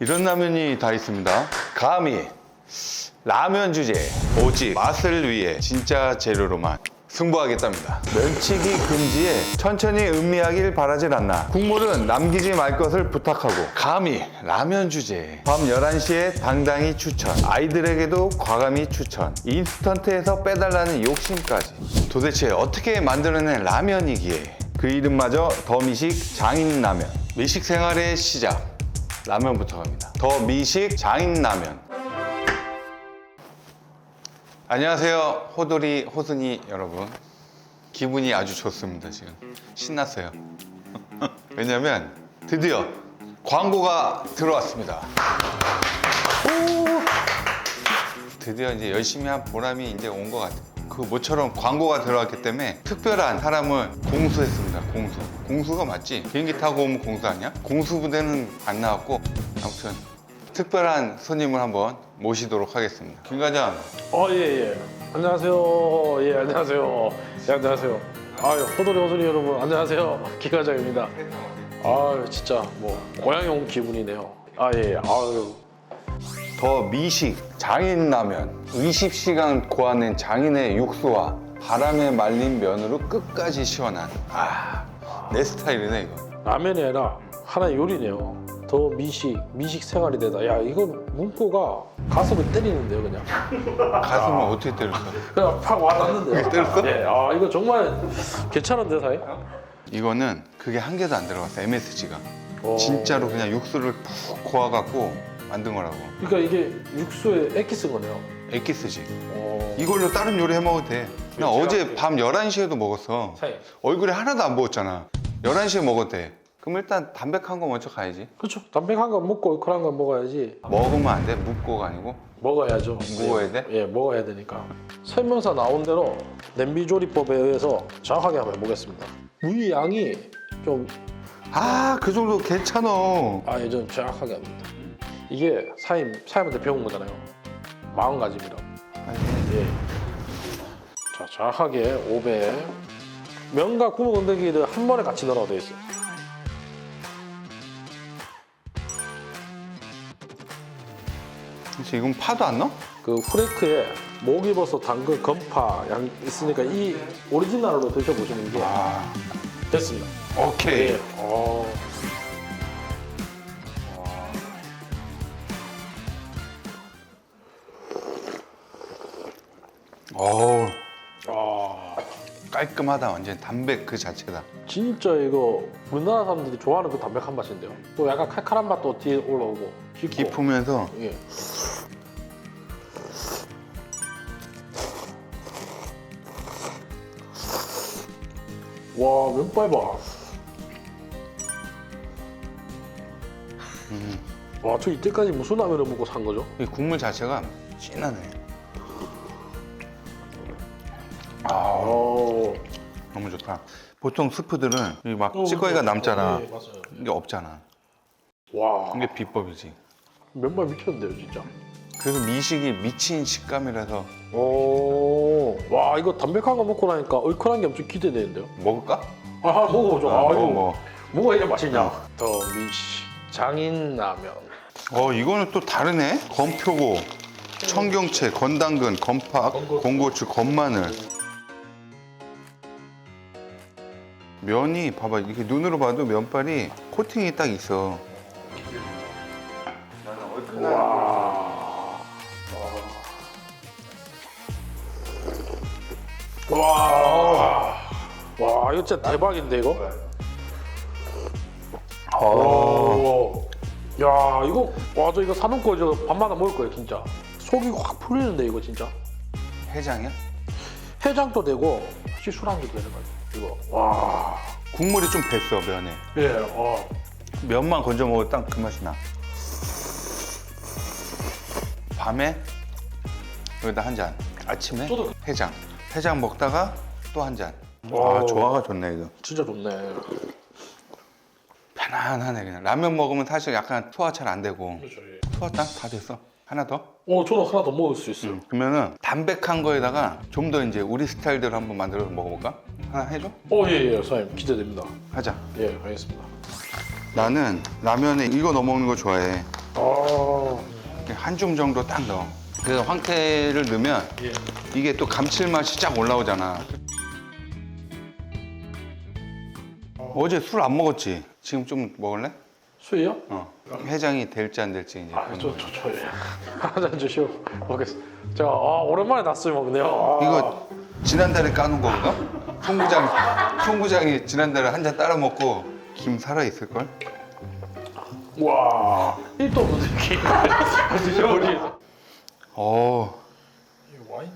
이런 라면이 다 있습니다. 감히 라면 주제 오직 맛을 위해 진짜 재료로만 승부하겠답니다. 멸치기 금지에 천천히 음미하길 바라질 않나. 국물은 남기지 말 것을 부탁하고 감히 라면 주제 밤 11시에 당당히 추천. 아이들에게도 과감히 추천. 인스턴트에서 빼달라는 욕심까지. 도대체 어떻게 만들어낸 라면이기에 그 이름마저 더 미식 장인 라면. 미식 생활의 시작. 라면부터 갑니다. 더 미식 장인라면. 안녕하세요. 호돌이, 호순이 여러분. 기분이 아주 좋습니다, 지금. 신났어요. 왜냐면 드디어 광고가 들어왔습니다. 오! 드디어 이제 열심히 한 보람이 이제 온 것 같아요. 그 모처럼 광고가 들어왔기 때문에 특별한 사람을 공수했습니다. 공수. 공수가 맞지? 비행기 타고 오면 공수 아니야? 공수 부대는 안 나왔고 아무튼 특별한 손님을 한번 모시도록 하겠습니다. 김 과장, 어, 예, 예. 안녕하세요. 예, 안녕하세요. 예, 안녕하세요. 아유, 호돌이 호돌이 여러분, 안녕하세요. 기과장입니다. 아유, 진짜 뭐 고향에 온 기분이네요. 아, 예, 아유. 더 미식 장인 라면 20시간 고아낸 장인의 육수와 바람에 말린 면으로 끝까지 시원한 아, 내 스타일이네 이거 라면이 아니라 하나의 요리네요. 더 미식, 미식 생활이 되다. 야, 이거 문구가 가슴을 때리는데요, 그냥. 가슴을 어떻게 때렸어? 그냥 팍 와닿는데요. 때렸어? 예, 아, 이거 정말 괜찮은데, 사이? 이거는 그게 한 개도 안 들어갔어 MSG가 오. 진짜로 그냥 육수를 푹 고아갖고 만든 거라고 그러니까 이게 육수에 액기스인 거네요. 엑기스지 어. 이걸로 다른 요리 해 먹어도 돼 나 어제 밤 11시에도 먹었어 사이. 얼굴에 하나도 안 부었잖아 11시에 먹어도 돼 그럼 일단 담백한 거 먼저 가야지 그렇죠. 담백한 거 먹고 얼큰한 거 먹어야지. 먹으면 안 돼 묵고가 아니고 먹어야죠. 먹어야 돼? 예, 먹어야 되니까. 설명서 나온 대로 냄비 조리법에 의해서 정확하게 한번 해보겠습니다. 무 양이 좀, 아 그 정도 괜찮아 아, 예, 좀 정확하게 합니다. 이게 사임, 사임한테 배운 거잖아요. 마음가짐이라고. 예. 자, 정확하게 500. 면과 구멍 건더기를 한 번에 같이 넣으라고 되어 있어요. 그치 이건 파도 안 넣어? 그 후레이크에 목이버섯, 당근, 건파 양 있으니까 이 오리지널로 드셔보시는 게 아 됐습니다. 오케이 예. 어. 어우 아, 깔끔하다 완전 담백 그 자체다 진짜 이거 우리나라 사람들이 좋아하는 그 담백한 맛인데요. 또 약간 칼칼한 맛도 뒤에 올라오고 깊고. 깊으면서 예. 와 면발 봐. 와, 저 이때까지 무슨 라면을 먹고 산 거죠? 이 국물 자체가 진하네 아 어. 너무 좋다 보통 스프들은 이막 어, 찌꺼기가. 남잖아 네, 맞아요. 이게 없잖아 와, 이게 비법이지 면발 미쳤는데요, 진짜. 그래서 미식이 미친 식감이라서 오, 와, 이거 담백한 거 먹고 나니까 얼큰한 게 엄청 기대되는데요. 먹을까? 아, 먹어보죠. 아, 어, 이거 뭐. 뭐가 이래 맛있냐? 더 미시 장인라면. 어 이거는 또 다르네 건표고 청경채 건당근 건파 건고추. 건고추 건마늘 면이 봐봐 이렇게 눈으로 봐도 면발이 코팅이 딱 있어 와. 와. 와, 이거 진짜 대박인데 이거? 어. 오. 야, 이거 와, 저 이거 사놓은 거저 밤마다 먹을 거예요, 진짜. 속이 확 풀리는데 이거 진짜. 해장이야? 해장도 되고 혹시 술안주도 되는 거예요. 이거. 와. 국물이 좀 뱄어 면에 예. 어. 면만 건져 먹어도 딱 그 맛이 나 밤에 여기다 한 잔 아침에 저도 해장 해장 먹다가 또 한잔 오. 아 조화가 좋네 이거 진짜 좋네. 편안하네 그냥 라면 먹으면 사실 약간 소화 잘 안 되고 그렇죠. 예. 소화 딱 다 됐어 하나 더? 어, 저는 하나 더 먹을 수 있어요. 그러면은 담백한 거에다가 좀 더 이제 우리 스타일대로 한번 만들어서 먹어볼까? 하나 해줘? 어, 예, 예, 선생님 기대됩니다. 하자 예, 알겠습니다. 나는 라면에 이거 넣어 먹는 거 좋아해 어. 한줌 정도 딱 넣어. 그래서 황태를 넣으면 예. 이게 또 감칠맛이 쫙 올라오잖아. 어제 술 안 먹었지? 지금 좀 먹을래? 수이요? 어. 해장이 될지 안 될지 이제. 아, 저, 저, 저, 예. 한잔 주시오. 먹겠습니다. 제가 아, 오랜만에 낮술 먹네요. 아. 이거 지난달에 까놓은 거인가? 송부장, 송부장이 지난달에 한 잔 따라 먹고 김 살아 있을 걸? 와, 일도 없는 느낌. 드셔보시. 어, 이 와인.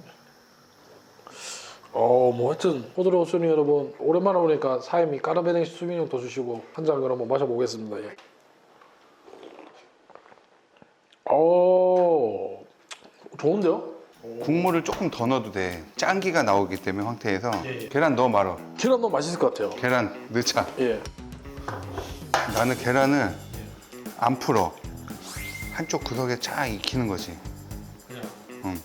어, 뭐 하여튼 호드로 수니 여러분 오랜만에 오니까 사임이 까르베네시 수비뇽 더 주시고 한 잔 그럼 한번 마셔보겠습니다. 예. 어, 좋은데요? 국물을 조금 더 넣어도 돼. 짠기가 나오기 때문에 황태에서 예, 예. 계란 넣어 말어. 계란 너무 맛있을 것 같아요. 계란 넣자. 예. 나는 계란을 안 풀어. 한쪽 구석에 쫙 익히는 거지. 응.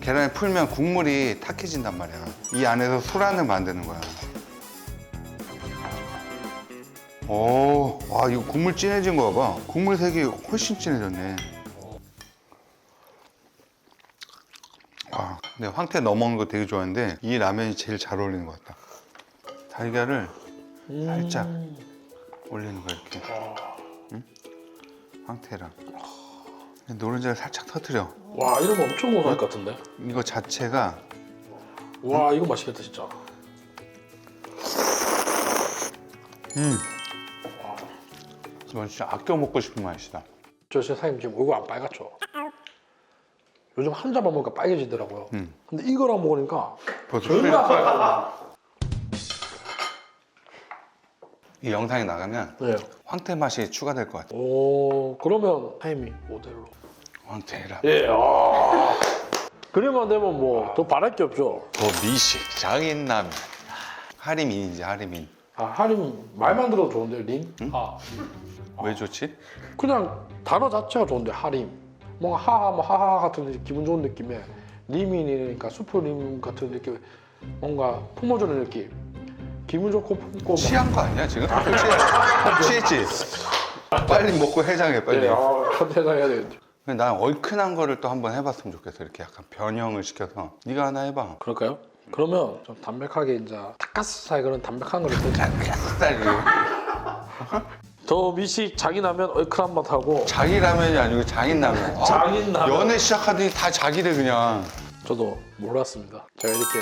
계란을 풀면 국물이 탁해진단 말이야. 이 안에서 술안을 만드는 거야. 오, 와 이거 국물 진해진 거 봐봐. 국물 색이 훨씬 진해졌네. 근데 황태 넣어 먹는 거 되게 좋아하는데 이 라면이 제일 잘 어울리는 것 같다. 달걀을 살짝 올리는 거야 이렇게. 응? 황태랑 노른자를 살짝 터트려. 와, 이러면 엄청 고소할 것 같은데. 이거 자체가 와, 이거 맛있겠다 진짜. 이건 진짜 아껴 먹고 싶은 맛이다. 저 진짜 사장님 지금 얼굴 안 빨갛죠? 요즘 한 잔만 먹으니까 빨개지더라고요. 음. 근데 이거랑 먹으니까 빨갛고. 이 영상이 나가면 네. 황태 맛이 추가될 것 같아. 오, 그러면 타이밍 모델로. 황태라. 예, 아. 그래만 되면 뭐 더 바랄 게 없죠. 더 미식 장인남. 하리민이지 하리민. 아, 하림 말만 들어도 좋은데 림? 하. 왜 좋지? 그냥 단어 자체가 좋은데 하림. 뭔가 하하 뭐 하하 같은 기분 좋은 느낌에 리민이니까 슈퍼림 같은 느낌. 뭔가 품어주는 느낌. 기분 좋고 품고 막- 취한 거 아니야 지금? 취했, 취했지? 빨리 먹고 해장해 빨리. 예, 아, 컨텐츠 해야 되겠죠. 근데 난 얼큰한 거를 또 한번 해봤으면 좋겠어. 이렇게 약간 변형을 시켜서 네가 하나 해봐. 그럴까요? 그러면 좀 담백하게 이제 닭가스살 그런 담백한 거를 또 쌀이 더 미식 장이 나면 얼큰한 맛하고 자기 라면이 아니고 장인 라면. 아, 장인 라면. 연애 시작하더니 다 자기래 그냥. 저도 몰랐습니다. 제가 이렇게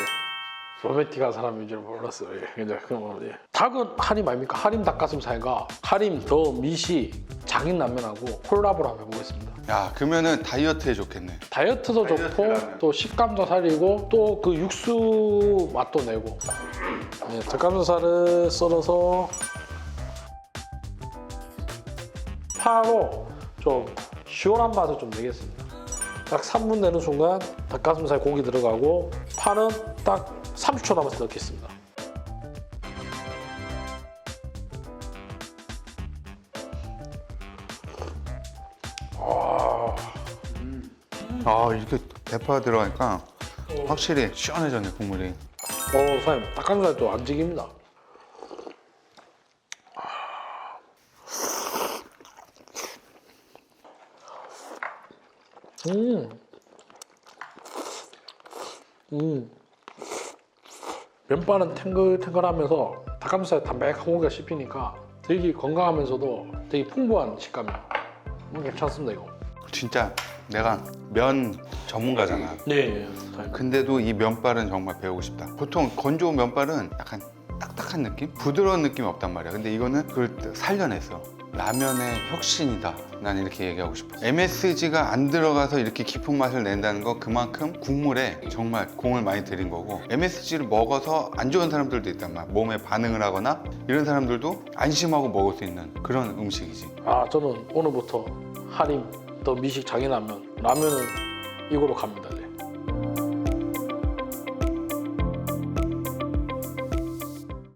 로맨틱한 사람인 줄 몰랐어요. 예. 이제 그럼 예. 닭은 하림 아닙니까? 하림 닭가슴살과 하림 더 미시 장인 라면하고 콜라보를 한번 해보겠습니다. 야 그러면은 다이어트에 좋겠네. 다이어트도 좋고 또 식감도 살리고 또 그 육수 맛도 내고 예, 닭가슴살을 썰어서 파로 좀 시원한 맛을 좀 내겠습니다. 딱 3분 내는 순간 닭가슴살 고기 들어가고 파는 딱 30초 남아서 넣겠습니다. 아 이렇게 대파 들어가니까 확실히 시원해졌네 국물이. 어, 사장님 닭가슴살 또안 지깁니다. 음. 음. 면발은 탱글탱글하면서 닭가슴살 담백한 고기가 씹히니까 되게 건강하면서도 되게 풍부한 식감이에요. 음, 괜찮습니다 이거. 진짜 내가 면 전문가잖아. 네, 사장님. 근데도 이 면발은 정말 배우고 싶다. 보통 건조 면발은 약간 딱딱한 느낌? 부드러운 느낌이 없단 말이야. 근데 이거는 그걸 살려냈어. 라면의 혁신이다. 난 이렇게 얘기하고 싶어. MSG가 안 들어가서 이렇게 깊은 맛을 낸다는 건 그만큼 국물에 정말 공을 많이 들인 거고 MSG를 먹어서 안 좋은 사람들도 있단 말이야. 몸에 반응을 하거나 이런 사람들도 안심하고 먹을 수 있는 그런 음식이지. 아 저는 오늘부터 할인 더 미식 장인라면 라면은 이거로 갑니다. 네.